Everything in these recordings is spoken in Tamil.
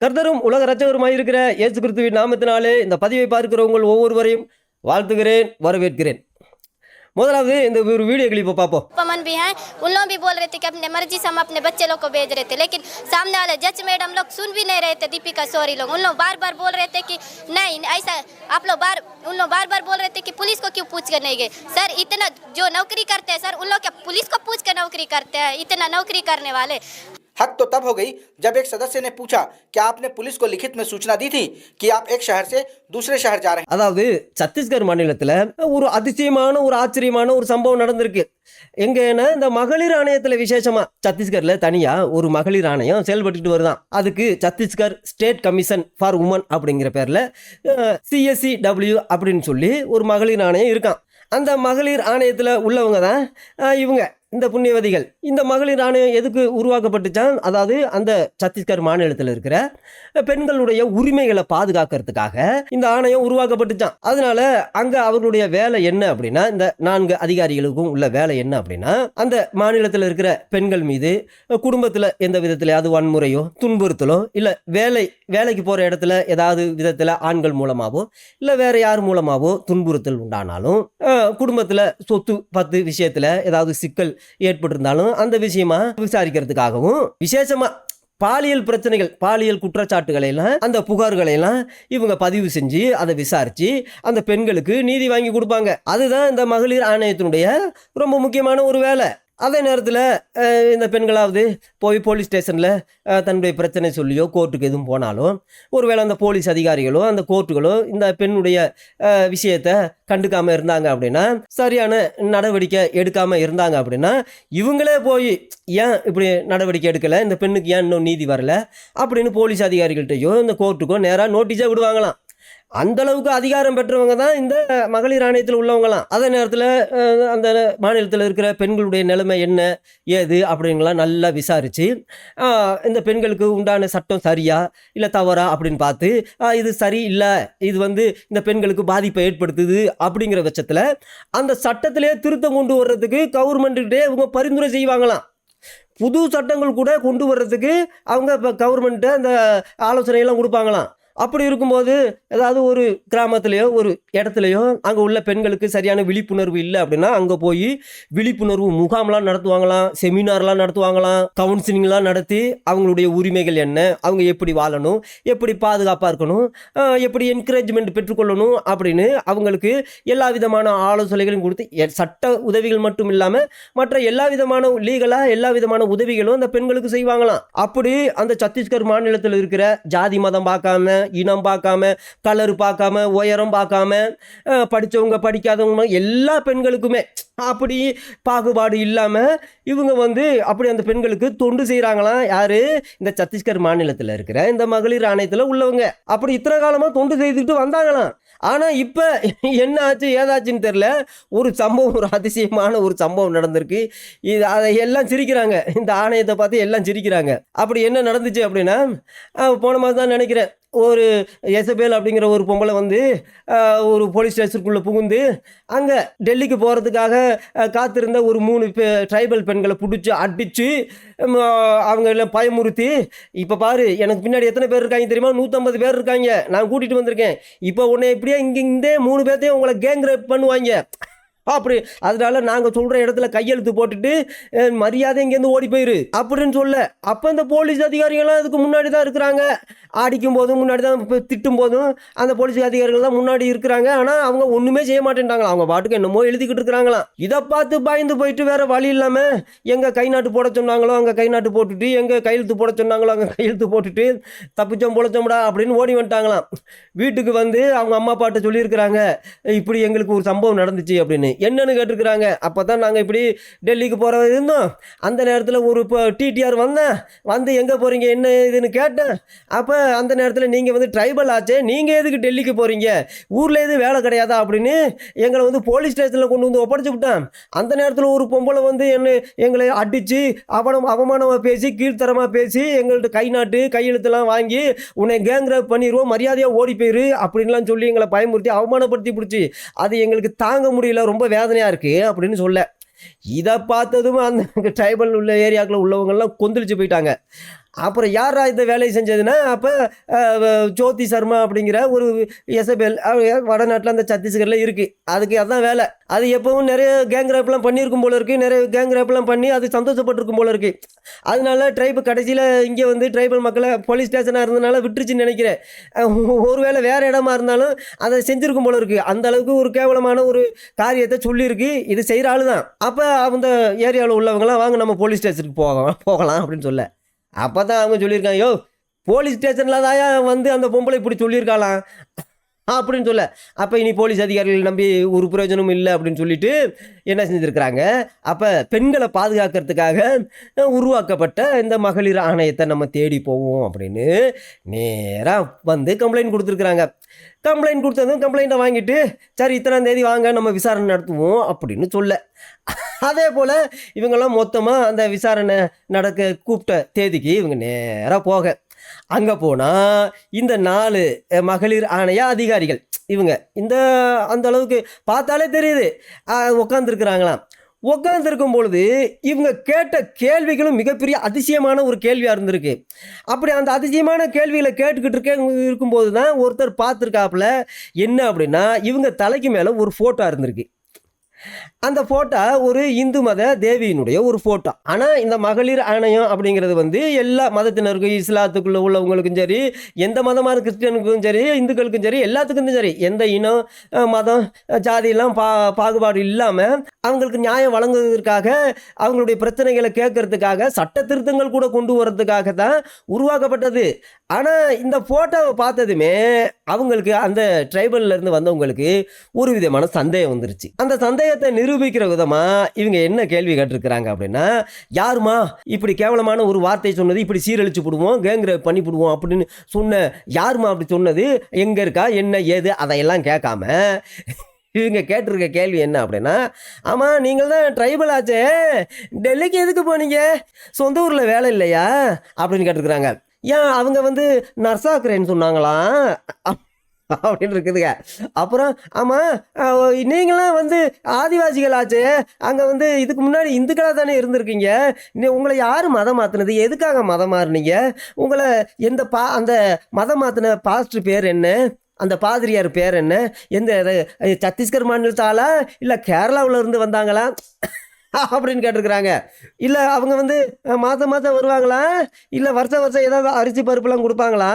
கர்த்தரும் உலக ரட்சகருமாய் இருக்கிற இயேசு கிறிஸ்துவின் நாமத்தினாலே இந்த பதிவை பார்க்கிற உங்கள் ஒவ்வொருவரையும் வாழ்த்துகிறேன் வரவேற்கிறேன் முதலாவது இந்த ஒரு வீடியோ கிளிப்பை பார்ப்போம் पमन भी हैं उन लोग भी बोल रहे थे कि अपने मर्जी से हम अपने बच्चे लोग को भेज रहे थे लेकिन सामने वाले जज मैडम लोग सुन भी नहीं रहे थे दीपिका सोरी लोग उन लोग बार बार बोल रहे थे कि नहीं ऐसा आप लोग बार उन लोग बार बार बोल रहे थे कि पुलिस को क्यों पूछ कर नहीं गए सर इतना जो नौकरी करते हैं सर उन लोग क्या पुलिस को पूछ कर नौकरी करते हैं इतना नौकरी करने वाले हक तो तब हो गई जब एक सदस्य ने पूछा क्या आपने पुलिस को लिखित में सूचना दी थी कि आप एक शहर से दूसरे शहर जा रहे हैं அதாவது சத்தீஸ்கர் மாநிலத்தில் ஒரு அதிசயமான ஒரு ஆச்சரியமான ஒரு சம்பவம் நடந்திருக்கு எங்கன்னா இந்த மகளிர் ஆணையத்தில் விசேஷமா சத்தீஸ்கர்ல தனியா ஒரு மகளிர் ஆணையம் செயல்பட்டுட்டு வருதான் அதுக்கு Chhattisgarh state commission for women அப்படிங்கிற பேர்ல சிஎஸ்சி டபிள்யூ அப்படின்னு சொல்லி ஒரு மகளிர் ஆணையம் இருக்கான் அந்த மகளிர் ஆணையத்தில் உள்ளவங்க தான் அஹ், இவங்க இந்த புண்ணியவதிகள் இந்த மகளிர் ஆணையம் எதுக்கு உருவாக்கப்பட்டுச்சான் அதாவது அந்த சத்தீஸ்கர் மாநிலத்தில் இருக்கிற பெண்களுடைய உரிமைகளை பாதுகாக்கிறதுக்காக இந்த ஆணையம் உருவாக்கப்பட்டுச்சான் அதனால அங்க அவர்களுடைய வேலை என்ன அப்படின்னா இந்த நான்கு அதிகாரிகளுக்கும் உள்ள வேலை என்ன அப்படின்னா அந்த மாநிலத்தில் இருக்கிற பெண்கள் மீது குடும்பத்தில் எந்த விதத்திலையாவது வன்முறையோ துன்புறுத்தலோ இல்லை வேலை வேலைக்கு போகிற இடத்துல ஏதாவது விதத்தில் ஆண்கள் மூலமாகவோ இல்லை வேற யார் மூலமாகவோ துன்புறுத்தல் உண்டானாலும் குடும்பத்தில் சொத்து பத்து விஷயத்தில் ஏதாவது சிக்கல் ஏற்பட்டிருந்தாலும் அந்த விஷயமா விசாரிக்கிறதுக்காகவும் விசேஷமா பாலியல் பிரச்சனைகள் பாலியல் குற்றச்சாட்டுகளை எல்லாம் அந்த புகார்களை எல்லாம் இவங்க பதிவு செஞ்சு அதை விசாரிச்சு அந்த பெண்களுக்கு நீதி வாங்கி கொடுப்பாங்க. அதுதான் இந்த மகளிர் ஆணையத்தினுடைய ரொம்ப முக்கியமான ஒரு வேலை. அதே நேரத்தில் இந்த பெண்களாவது போய் போலீஸ் ஸ்டேஷனில் தன்னுடைய பிரச்சனை சொல்லியோ கோர்ட்டுக்கு எதுவும் போனாலும் ஒருவேளை அந்த போலீஸ் அதிகாரிகளோ அந்த கோர்ட்டுகளோ இந்த பெண்ணுடைய விஷயத்தை கண்டுக்காமல் இருந்தாங்க அப்படின்னா சரியான நடவடிக்கை எடுக்காமல் இருந்தாங்க அப்படின்னா இவங்களே போய் ஏன் இப்படி நடவடிக்கை எடுக்கலை? இந்த பெண்ணுக்கு ஏன் இன்னும் நீதி வரல? அப்படின்னு போலீஸ் அதிகாரிகள்கிட்டயோ இந்த கோர்ட்டுக்கோ நேராக நோட்டீஸே விடுவாங்களாம். அந்த அளவுக்கு அதிகாரம் பெற்றவங்க தான் இந்த மகளிர் ஆணையத்தில் உள்ளவங்களாம். அதே நேரத்தில் அந்த மாநிலத்தில் இருக்கிற பெண்களுடைய நிலைமை என்ன ஏது அப்படிங்கலாம் நல்லா விசாரித்து இந்த பெண்களுக்கு உண்டான சட்டம் சரியா இல்லை தவறா அப்படின்னு பார்த்து இது சரி இல்லை இது வந்து இந்த பெண்களுக்கு பாதிப்பை ஏற்படுத்துது அப்படிங்கிற பட்சத்தில் அந்த சட்டத்திலே திருத்தம் கொண்டு வர்றதுக்கு கவர்மெண்ட்டுக்கிட்டே இவங்க பரிந்துரை செய்வாங்களாம். புது சட்டங்கள் கூட கொண்டு வர்றதுக்கு அவங்க இப்போ கவர்மெண்ட்டை அந்த ஆலோசனையெல்லாம் கொடுப்பாங்களாம். அப்படி இருக்கும்போது ஏதாவது ஒரு கிராமத்துலேயோ ஒரு இடத்துலையோ அங்கே உள்ள பெண்களுக்கு சரியான விழிப்புணர்வு இல்லை அப்படின்னா அங்கே போய் விழிப்புணர்வு முகாம்லாம் நடத்துவாங்களாம் செமினார்லாம் நடத்துவாங்களாம் கவுன்சிலிங்லாம் நடத்தி அவங்களுடைய உரிமைகள் என்ன அவங்க எப்படி வாழணும் எப்படி பாதுகாப்பாக இருக்கணும் எப்படி என்கரேஜ்மெண்ட் பெற்றுக்கொள்ளணும் அப்படின்னு அவங்களுக்கு எல்லா விதமான ஆலோசனைகளையும் கொடுத்து எ- சட்ட உதவிகள் மட்டும் இல்லாமல் மற்ற எல்லா விதமான லீகலாக எல்லா விதமான உதவிகளும் அந்த பெண்களுக்கு செய்வாங்களாம். அப்படி அந்த சத்தீஸ்கர் மாநிலத்தில் இருக்கிற ஜாதி மதம் பார்க்காம இனம் பார்க்காம கலர் பார்க்காம உயரம் பார்க்காம படித்தவங்க படிக்காதவங்க எல்லா பெண்களுக்குமே அப்படி பாகுபாடு இல்லாமல் இவங்க வந்து அப்படி அந்த பெண்களுக்கு தொண்டு செய்கிறாங்களாம் யார்? இந்த சத்தீஸ்கர் மாநிலத்தில் இருக்கிற இந்த மகளிர் ஆணையத்தில் உள்ளவங்க. அப்படி இத்தனை காலமாக தொண்டு செய்துக்கிட்டு வந்தாங்களாம். ஆனால் இப்போ என்ன ஆச்சு ஏதாச்சுன்னு தெரில ஒரு சம்பவம் ஒரு அதிசயமான ஒரு சம்பவம் நடந்திருக்கு. இது அதை எல்லாம் சிரிக்கிறாங்க. இந்த ஆணையத்தை பார்த்து எல்லாம் சிரிக்கிறாங்க. அப்படி என்ன நடந்துச்சு அப்படின்னா போன மாதம் தான் நினைக்கிறேன். ஒரு எசபேல் அப்படிங்கிற ஒரு பொம்பளை வந்து ஒரு போலீஸ் ஸ்டேஷனுக்குள்ளே புகுந்து அங்கே டெல்லிக்கு போகிறதுக்காக காத்திருந்த ஒரு மூணு பெ ட்ரைபல் பெண்களை பிடிச்சி அடித்து அவங்க எல்லாம் பயமுறுத்தி இப்போ பாரு எனக்கு பின்னாடி எத்தனை பேர் இருக்காங்க தெரியுமா? நூற்றம்பது பேர் இருக்காங்க. நான் கூட்டிகிட்டு வந்திருக்கேன். இப்போ உன்னை எப்படியா இங்கே இந்த மூணு பேர்த்தையும் உங்களை கேங் ரேப் பண்ணுவாங்க. அப்படி அதனால நாங்கள் சொல்கிற இடத்துல கையெழுத்து போட்டுட்டு மரியாதை இங்கேருந்து ஓடி போயிரு. அப்படின்னு சொல்ல அப்போ இந்த போலீஸ் அதிகாரிகள்லாம் அதுக்கு முன்னாடி தான் இருக்கிறாங்க. அடிக்கும் போதும் முன்னாடி தான் இப்போ திட்டும் போதும் அந்த போலீஸ் அதிகாரிகள் தான் முன்னாடி இருக்கிறாங்க. ஆனால் அவங்க ஒன்றுமே செய்ய மாட்டேன்ட்டாங்களா அவங்க பாட்டுக்கு என்னமோ எழுதிக்கிட்டு இருக்கிறாங்களாம். இதை பார்த்து பயந்து போயிட்டு வேற வழி இல்லாமல் எங்கே கை நாட்டு போட சொன்னாங்களோ அங்கே கை நாட்டு போட்டுட்டு எங்கே கையெழுத்து போட சொன்னாங்களோ அங்கே கையெழுத்து போட்டுட்டு தப்பிச்சோம் பொழைச்சோம்டா அப்படின்னு ஓடி வந்துட்டாங்களாம். வீட்டுக்கு வந்து அவங்க அம்மா அப்பாட்ட சொல்லியிருக்கிறாங்க இப்படி எங்களுக்கு ஒரு சம்பவம் நடந்துச்சு அப்படின்னு. என்னன்னு கேட்டிருக்கிறாங்க. அப்போ தான் நாங்கள் இப்படி டெல்லிக்கு போகிற இருந்தோம். அந்த நேரத்தில் ஒரு இப்போ டிடிஆர் வந்தேன். வந்து எங்கே போகிறீங்க என்ன இதுன்னு கேட்டேன். அப்போ அந்த நேரத்தில் நீங்கள் வந்து ட்ரைபல் ஆச்சே நீங்கள் எதுக்கு டெல்லிக்கு போகிறீங்க ஊரில் எதுவும் வேலை கிடையாதா அப்படின்னு எங்களை வந்து போலீஸ் ஸ்டேஷனில் கொண்டு வந்து ஒப்படைச்சு விட்டான். அந்த நேரத்தில் ஒரு பொம்பளை வந்து என்ன எங்களை அடித்து அவனம் அவமானமாக பேசி கீழ்த்தரமாக பேசி எங்கள்கிட்ட கை நாட்டு கையெழுத்தெல்லாம் வாங்கி உன்னை கேங் ரேப் பண்ணிடுவோம் மரியாதையாக ஓடி போயிரு அப்படின்லாம் சொல்லி எங்களை பயமுறுத்தி அவமானப்படுத்தி பிடிச்சி. அது எங்களுக்கு தாங்க முடியல. ரொம்ப வேதனையாக இருக்குது அப்படின்னு சொல்ல. இதை பார்த்ததும் அந்த ட்ரைபல் உள்ள ஏரியாக்களில் உள்ளவங்கெல்லாம் கொந்தளிச்சு போயிட்டாங்க. அப்புறம் யாரா இந்த வேலையை செஞ்சதுன்னா அப்போ ஜோதி சர்மா அப்படிங்கிற ஒரு எஸ்எபிஎல் வடநாட்டில் அந்த சத்தீஸ்கரில் இருக்குது அதுக்கு அதுதான் வேலை. அது எப்பவும் நிறைய கேங் ரேப்லாம் பண்ணியிருக்கும் போல இருக்குது நிறைய கேங் ரேப்லாம் பண்ணி அது சந்தோஷப்பட்டிருக்கும் போல இருக்குது அதனால ட்ரைபு கடைசியில் இங்கே வந்து ட்ரைபல் மக்களை போலீஸ் ஸ்டேஷனாக இருந்தனால விட்டுருச்சுன்னு நினைக்கிறேன். ஒரு வேளை வேறு இடமா இருந்தாலும் அதை செஞ்சுருக்கும் போல இருக்குது அந்த அளவுக்கு ஒரு கேவலமான ஒரு காரியத்தை சொல்லியிருக்கு. இது செய்கிற ஆளு தான் அப்போ அந்த ஏரியாவில் உள்ளவங்களாம் வாங்க நம்ம போலீஸ் ஸ்டேஷனுக்கு போகலாம் போகலாம் அப்படின்னு சொல்ல. அப்போ தான் அவங்க சொல்லியிருக்காங்க யோ போலீஸ் ஸ்டேஷனில் தான் வந்து அந்த பொம்பளை இப்படி சொல்லியிருக்காளாம். அப்படின்னு சொல்ல. அப்போ இனி போலீஸ் அதிகாரிகள் நம்பி ஒரு பிரயோஜனமும் இல்லை அப்படின்னு சொல்லிட்டு என்ன செஞ்சுருக்கிறாங்க? அப்போ பெண்களை பாதுகாக்கிறதுக்காக உருவாக்கப்பட்ட இந்த மகளிர் ஆணையத்தை நம்ம தேடி போவோம் அப்படின்னு நேராக வந்து கம்ப்ளைண்ட் கொடுத்துருக்குறாங்க. கம்ப்ளைண்ட் கொடுத்ததும் கம்ப்ளைண்ட்டை வாங்கிட்டு சரி இத்தனாம் தேதி வாங்க நம்ம விசாரணை நடத்துவோம் அப்படின்னு சொல்ல. அதே போல் இவங்கெல்லாம் மொத்தமாக அந்த விசாரணை நடக்க கூப்பிட்ட தேதிக்கு இவங்க நேராக போக. அங்கே போனால் இந்த நாலு மகளிர் ஆணைய அதிகாரிகள். இவங்க இந்த அந்த அளவுக்கு பார்த்தாலே தெரியுது. உட்காந்துருக்குறாங்களாம் உட்காந்துருக்கும் பொழுது இவங்க கேட்ட கேள்விகளும் மிகப்பெரிய அதிசயமான ஒரு கேள்வியாக இருந்திருக்கு. அப்படி அந்த அதிசயமான கேள்விகளை கேட்டுக்கிட்டு இருக்க இருக்கும்போது தான் ஒருத்தர் பார்த்துருக்காப்புல என்ன அப்படின்னா இவங்க தலைக்கு மேலே ஒரு ஃபோட்டோ இருந்திருக்கு. அந்த ஃபோட்டோ ஒரு இந்து மத தேவியினுடைய ஒரு ஃபோட்டோ ஆனால் இந்த மகளிர் ஆணையம் அப்படிங்கிறது வந்து எல்லா மதத்தினருக்கும் இஸ்லாத்துக்குள்ள உள்ளவங்களுக்கும் சரி எந்த மதமான கிறிஸ்டியனுக்கும் சரி இந்துக்களுக்கும் சரி எல்லாத்துக்கும் சரி எந்த இனம் மதம் ஜாதியெல்லாம் பா பாகுபாடு இல்லாமல் அவங்களுக்கு நியாயம் வழங்குவதற்காக அவங்களுடைய பிரச்சனைகளை கேட்கறதுக்காக சட்ட திருத்தங்கள் கூட கொண்டு வரதுக்காக தான் உருவாக்கப்பட்டது. ஆனால் இந்த ஃபோட்டோவை பார்த்ததுமே அவங்களுக்கு அந்த ட்ரைபல்ல இருந்து வந்தவங்களுக்கு ஒரு விதமான சந்தேகம் வந்துருச்சு. அந்த சந்தேகத்தை நிரூபிக்கிற விதமாக இவங்க என்ன கேள்வி கேட்டிருக்கிறாங்க அப்படின்னா யாருமா இப்படி கேவலமான ஒரு வார்த்தை சொன்னது இப்படி சீரழிச்சு விடுவோம் கேங்கிற பண்ணி விடுவோம் அப்படின்னு சொன்ன யாருமா அப்படி சொன்னது? எங்கே இருக்கா என்ன ஏது அதையெல்லாம் கேட்காம இவங்க கேட்டிருக்க கேள்வி என்ன அப்படின்னா ஆமாம் நீங்கள் தான் ட்ரைபல் ஆச்சே. டெல்லிக்கு எதுக்கு போனீங்க? சொந்த ஊரில் வேலை இல்லையா? அப்படின்னு கேட்டிருக்கிறாங்க. ஏன் அவங்க வந்து நர்ஸாக்குறேன்னு சொன்னாங்களாம் அப்படின்னு இருக்குதுங்க. அப்புறம் ஆமாம் நீங்களாம் வந்து ஆதிவாசிகள் ஆச்சு. அங்கே வந்து இதுக்கு முன்னாடி இந்துக்களாக தானே இருந்திருக்கீங்க. நீ உங்களை யார் மதம் மாற்றினது எதுக்காக மதம் மாறினீங்க? உங்களை எந்த பா அந்த மதம் மாற்றின பாஸ்டர் பேர் என்ன? அந்த பாதிரியார் பேர் என்ன? எந்த இது, சத்தீஸ்கர் மாநிலத்தாலா இல்லை கேரளாவில் இருந்து வந்தாங்களா? அப்படின்னு கேட்டிருக்கிறாங்க. இல்லை அவங்க வந்து மாதம் மாதம் வருவாங்களா? இல்லை வருஷம் வருஷம் ஏதாவது அரிசி பருப்புலாம் கொடுப்பாங்களா?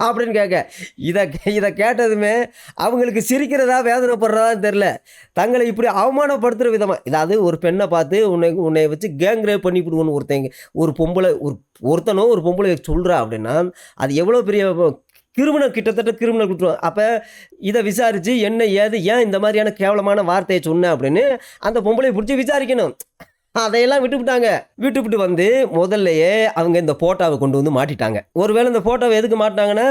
அப்படின்னு கேட்க இதை இதை கேட்டதுமே அவங்களுக்கு சிரிக்கிறதா வேதனைப்படுறதான்னு தெரில தங்களை இப்படி அவமானப்படுத்துகிற விதமாக இதாவது ஒரு பெண்ணை பார்த்து உன்னை உன்னை வச்சு கேங் ரேப் பண்ணி விடுவோன்னு ஒருத்தங்க ஒரு பொம்பளை ஒரு ஒருத்தனோ ஒரு பொம்பளை சொல்கிறா அப்படின்னா அது எவ்வளோ பெரிய கிரிமினல் கிட்டத்தட்ட கிரிமினல் குற்றம் அப்போ இதை விசாரித்து என்ன ஏது ஏன் இந்த மாதிரியான கேவலமான வார்த்தையை சொன்னேன் அப்படின்னு அந்த பொம்பளையை பிடிச்சி விசாரிக்கணும். அதையெல்லாம் விட்டுவிட்டாங்க விட்டுவிட்டு வந்து முதல்லையே அவங்க இந்த போட்டோவை கொண்டு வந்து மாட்டிட்டாங்க. ஒருவேளை இந்த போட்டோவை எதுக்கு மாட்டினாங்கன்னா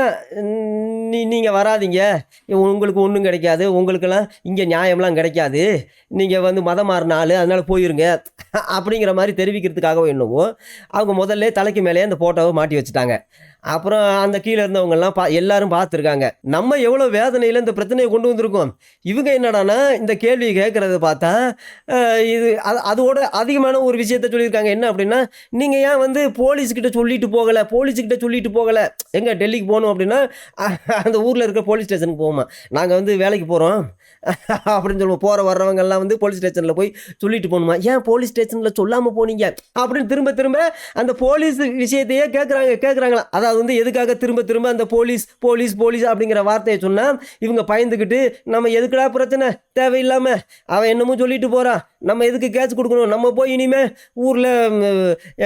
நீ நீங்கள் வராதீங்க. உங்களுக்கு ஒன்றும் கிடைக்காது. உங்களுக்கெல்லாம் இங்கே நியாயம்லாம் கிடைக்காது. நீங்கள் வந்து மதம் மாறின ஆள் அதனால் போயிருங்க. அப்படிங்கிற மாதிரி தெரிவிக்கிறதுக்காகவும் என்னவோ அவங்க முதல்ல தலைக்கு மேலேயே அந்த ஃபோட்டோவை மாட்டி வச்சுட்டாங்க. அப்புறம் அந்த கீழே இருந்தவங்கெல்லாம் பா எல்லாரும் பார்த்துருக்காங்க. நம்ம எவ்வளோ வேதனையில் இந்த பிரச்சனையை கொண்டு வந்திருக்கோம்? இவங்க என்னடான்னா இந்த கேள்வி கேட்குறத பார்த்தா இது அது அதோட அதிகமான ஒரு விஷயத்த சொல்லியிருக்காங்க. என்ன அப்படின்னா நீங்கள் ஏன் வந்து போலீஸ்கிட்ட சொல்லிட்டு போகலை? போலீஸ்கிட்ட சொல்லிட்டு போகலை. எங்கே டெல்லிக்கு போகணும் அப்படின்னா அந்த ஊரில் இருக்க போலீஸ் ஸ்டேஷனுக்கு போவோமா? நாங்கள் வந்து வேலைக்கு போகிறோம் அப்படின்னு சொல்லுவோம். போகிற வர்றவங்க எல்லாம் வந்து போலீஸ் ஸ்டேஷனில் போய் சொல்லிட்டு போகணுமா? ஏன் போலீஸ் ஸ்டேஷனில் சொல்லாமல் போனீங்க? அப்படின்னு திரும்ப திரும்ப அந்த போலீஸ் விஷயத்தையே கேட்குறாங்க கேட்குறாங்களா அதாவது வந்து எதுக்காக திரும்ப திரும்ப அந்த போலீஸ் போலீஸ் போலீஸ் அப்படிங்கிற வார்த்தையை சொன்னால் இவங்க பயந்துக்கிட்டு நம்ம எதுக்குடா பிரச்சனை? தேவையில்லாமல் அவன் என்னமோ சொல்லிட்டு போகிறான் நம்ம எதுக்கு கேட்ச் கொடுக்கணும்? நம்ம போய் இனிமேல் ஊரில்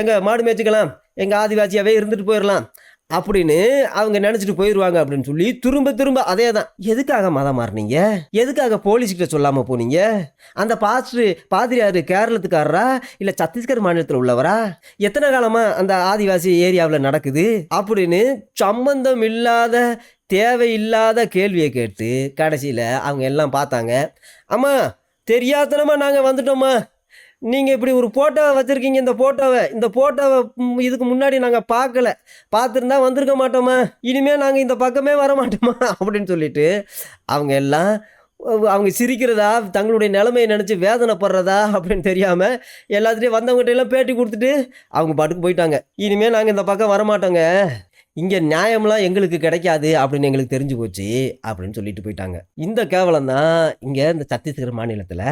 எங்கள் மாடு மேய்ச்சிக்கலாம். எங்கள் ஆதிவாசியாகவே இருந்துட்டு போயிடலாம் அப்படின்னு அவங்க நினச்சிட்டு போயிடுவாங்க அப்படின்னு சொல்லி திரும்ப திரும்ப அதே தான் எதுக்காக மதம் மாறினீங்க? எதுக்காக போலீஸ்கிட்ட சொல்லாமல் போனீங்க? அந்த பாஸ்டர் பாதிரியார் கேரளத்துக்காரரா? இல்லை சத்தீஸ்கர் மாநிலத்தில் உள்ளவரா? எத்தனை காலமாக அந்த ஆதிவாசி ஏரியாவில் நடக்குது? அப்படின்னு சம்பந்தம் இல்லாத தேவையில்லாத கேள்வியை கேட்டு கடைசியில் அவங்க எல்லாம் பார்த்தாங்க. அம்மா தெரியாதனமா நாங்கள் வந்துட்டோம்மா. நீங்கள் இப்படி ஒரு ஃபோட்டோவை வச்சுருக்கீங்க இந்த ஃபோட்டோவை இந்த ஃபோட்டோவை இதுக்கு முன்னாடி நாங்கள் பார்க்கல. பார்த்துருந்தா வந்திருக்க மாட்டோமா? இனிமேல் நாங்கள் இந்த பக்கமே வர மாட்டோமா? அப்படின்னு சொல்லிட்டு அவங்க எல்லாம் அவங்க சிரிக்கிறதா தங்களுடைய நிலைமையை நினச்சி வேதனைப்படுறதா அப்படின்னு தெரியாமல் எல்லாத்துலேயும் வந்தவங்ககிட்ட எல்லாம் பேட்டி கொடுத்துட்டு அவங்க பாட்டுக்கு போயிட்டாங்க. இனிமேல் நாங்கள் இந்த பக்கம் வரமாட்டோங்க. இங்கே நியாயம்லாம் எங்களுக்கு கிடைக்காது அப்படின்னு எங்களுக்கு தெரிஞ்சு போச்சு அப்படின்னு சொல்லிட்டு போயிட்டாங்க. இந்த கேவலம் தான் இங்கே இந்த சத்தீஸ்கர் மாநிலத்தில்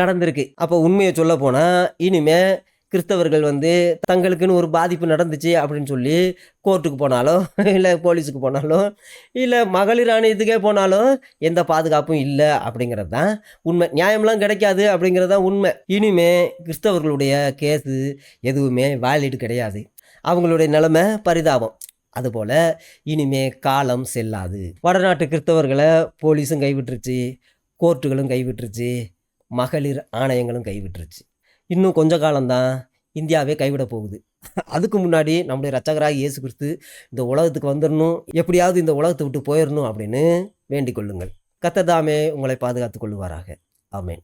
நடந்திருக்கு. அப்போ உண்மையை சொல்ல போனால் இனிமேல் கிறிஸ்தவர்கள் வந்து தங்களுக்குன்னு ஒரு பாதிப்பு நடந்துச்சு அப்படின்னு சொல்லி கோர்ட்டுக்கு போனாலோ இல்லை போலீஸுக்கு போனாலோ இல்லை மகளிர் ஆணையத்துக்கே போனாலும் எந்த பாதுகாப்பும் இல்லை அப்படிங்கிறது தான் உண்மை. நியாயம்லாம் கிடைக்காது அப்படிங்கிறது தான் உண்மை. இனிமே கிறிஸ்தவர்களுடைய கேஸு எதுவுமே வேலிட் கிடையாது. அவங்களுடைய நிலைமை பரிதாபம். அதுபோல் இனிமே காலம் செல்லாது. வடநாட்டு கிறிஸ்தவர்களை போலீஸும் கைவிட்டுருச்சு கோர்ட்டுகளும் கைவிட்டுருச்சு மகளிர் ஆணையங்களும் கைவிட்டுருச்சு. இன்னும் கொஞ்ச காலம்தான் இந்தியாவே கைவிட போகுது. அதுக்கு முன்னாடி நம்முடைய ரச்சகராக இயேசு கிறிஸ்து இந்த உலகத்துக்கு வந்துடணும் எப்படியாவது இந்த உலகத்தை விட்டு போயிடணும் அப்படின்னு வேண்டிக் கொள்ளுங்கள். கத்ததாமே உங்களை பாதுகாத்துக் கொள்வாராக ஆமேன்.